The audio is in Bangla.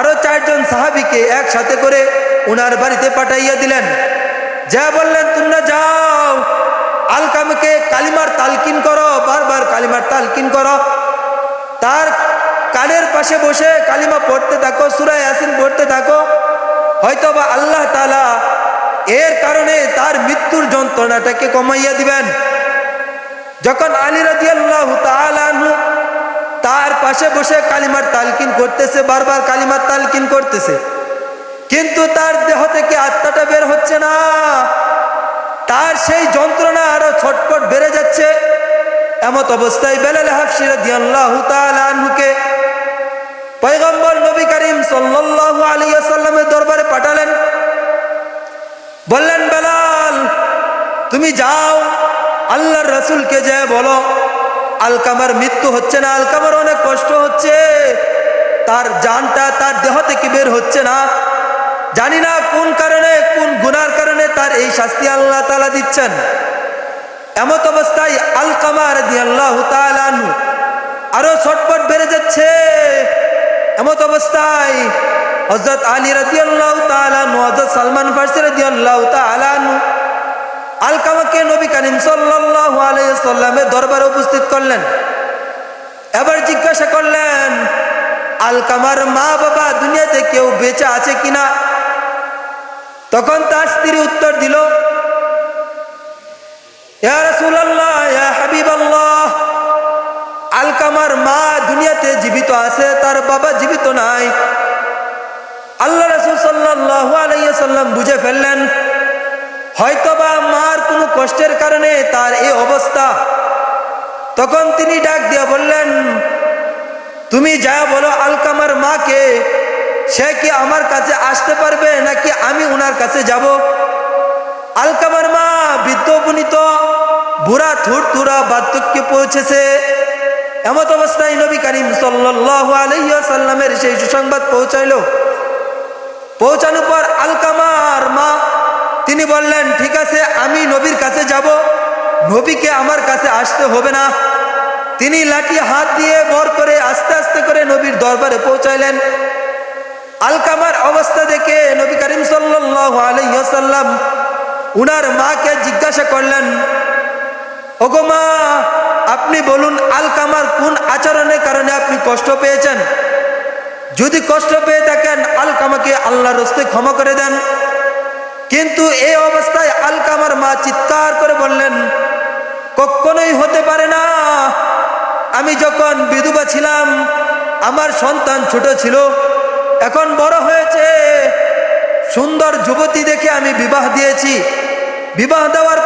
আরও চারজন সাহাবিকে একসাথে করে ওনার বাড়িতে পাঠাইয়া দিলেন। যা বললেন, তোমরা যাও, আলকামকে কালিমার তালকিন করো, বারবার কালিমার তালকিন করো। তার কানের পাশে বসে কালিমা পড়তে থাকো সুরায় ইয়াসিন পড়তে থাকো। হয়তো বা আল্লাহ তালা এর কারণে তার মৃত্যুর যন্ত্রণাটাকে কমাইয়া দিবেন। যখন আলী রাজি আল্লাহ তার পাশে বসে কালিমার তালকিন করতেছে, বারবার কালিমার তালকিন করতেছে। কিন্তু তার দেহ থেকে আত্মাটা বের হচ্ছে না। তার সেই যন্ত্রণা আরও ছটপট বেড়ে যাচ্ছে। এমত অবস্থায় বেলাল হাফসিরা দিয়াল্লাহু পয়গম্বর নবী করিম সাল্লাল্লাহু আলাইহি সাল্লামের দরবারে পাঠালেন। বললেন, বেলাল, তুমি যাও, আল্লাহর রসুলকে যে বলো। আলকামার মৃত্যু হচ্ছে না, আলকামার অনেক কষ্ট হচ্ছে। তার জানটা, তার দেহ থেকে বের হচ্ছে না। জানি না কোন কারণে, কোন গুনার কারণে তার এই শাস্তি আল্লাহ তালা দিচ্ছেন। এমত অবস্থায় আলকামার আল্লাহ আরও ছটপট বেড়ে যাচ্ছে। এমত অবস্থায় হজরত আলী রাজি আল্লাহ তালানু হজরত সালমান ফার্সি রাজি আল্লাহ তালানু আলকামাকে নবী করিম সাল্লাহ আলাইসাল্লামের দরবারে উপস্থিত করলেন। এবার জিজ্ঞাসা করলেন আলকামার মা বাবা দুনিয়াতে কেউ বেঁচে আছে কিনা? তখন তার স্ত্রী উত্তর দিল আলকামার মা দুনিয়াতে জীবিত আছে, তার বাবা জীবিত নাই। আল্লাহ রাসূল সাল্লাল্লাহু আলাইহি সাল্লাম বুঝে ফেললেন হয়তোবা মার কোনো কষ্টের কারণে তার এই অবস্থা। তখন তিনি ডাক দিয়া বললেন, তুমি যা বলো আলকামার মাকে, সে কি আমার কাছে আসতে পারবে নাকি আমি ওনার কাছে যাব? আলকামার মা বৃদ্ধ উপনীত, বুড়া থুর থুরা বার্ধক্যে পৌঁছেছে। এমত অবস্থায় নবী করিম সাল্লামের সেই সুসংবাদ পৌঁছাইল। পৌঁছানোর পর আলকামার মা তিনি বললেন, ঠিক আছে, আমি নবীর কাছে যাব। নবীকে আমার কাছে আসতে হবে না। তিনি লাঠি, হাত দিয়ে বর করে আস্তে আস্তে করে নবীর দরবারে পৌঁছাইলেন। আলকামার অবস্থা দেখে নবী করিম সাল্লাম উনার মাকে জিজ্ঞাসা করলেন, ওগো মা, আপনি বলুন, আলকামার কোন আচরণের কারণে আপনি কষ্ট পেয়েছেন? যদি কষ্ট পেয়ে থাকেন, আলকামাকে আল্লাহ রস্তে ক্ষমা করে দেন। কিন্তু এই অবস্থায় আলকামার মা চিৎকার করে বললেন, কখনোই হতে পারে না। আমি যখন বিধবা ছিলাম, আমার সন্তান ছোট ছিল, এখন বড় হয়েছে। সুন্দর যুবতী দেখে আমি বিবাহ দিয়েছি। বিবাহ দেওয়ার